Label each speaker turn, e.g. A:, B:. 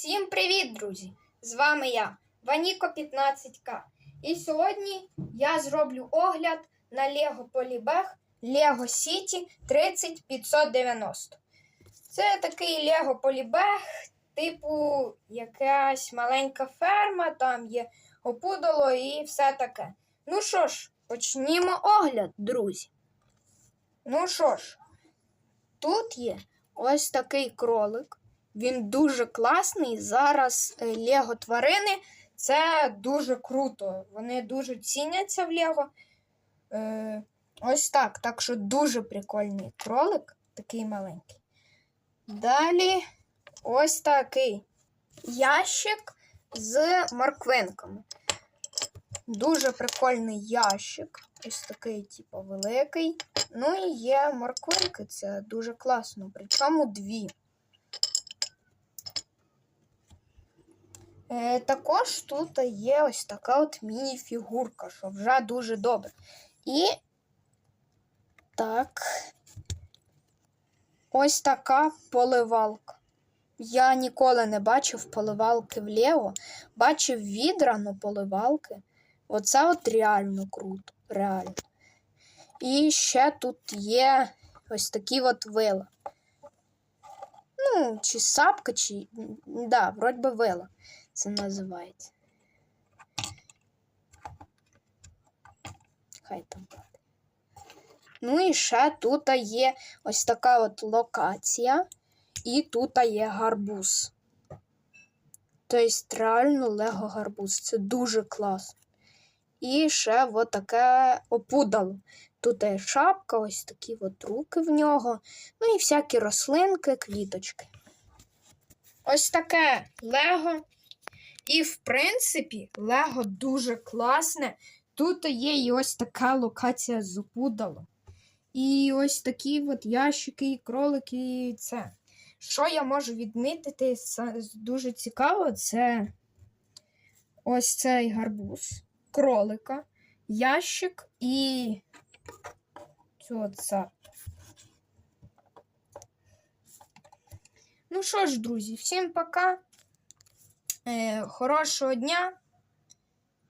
A: Всім привіт, друзі! З вами я, Ваніко 15К. І сьогодні я зроблю огляд на Lego Polybag Lego City 30590. Це такий Lego Polybag, типу якась маленька ферма, там є опудало і все таке. Ну що ж, почнімо огляд, друзі. Ну що ж, тут є ось такий кролик. Він дуже класний. Зараз е, Лего тварини це дуже круто. Вони дуже ціняться в Лего. Е, ось так. Так що дуже прикольний кролик, такий маленький. Далі ось такий ящик з морквинками. Дуже прикольний ящик. Ось такий, типу, великий. Ну і є морквинки, це дуже класно. Причому дві. Також тут є ось така от міні-фігурка, що вже дуже добре. І так, ось така поливалка. Я ніколи не бачив поливалки вліво. Бачив відра, но поливалки. Оце от реально круто. Реально. І ще тут є ось такі от вила. Ну, чи сапка, чи. Да, вроді би вила це називається. Хай там. Ну і ще тут є ось така от локація, і тут є гарбуз. Тобто, реально лего гарбуз. Це дуже класно. І ще от таке опудало. Тут є шапка, ось такі от руки в нього. Ну і всякі рослинки, квіточки. Ось таке лего. І, в принципі, Лего дуже класне. Тут є і ось така локація з опудалом. І ось такі от ящики, і кролики, і це. Що я можу відмітити це дуже цікаво, це ось цей гарбуз, кролика, ящик і цю от. Ну що ж, друзі, всім пока. Е, хорошого дня.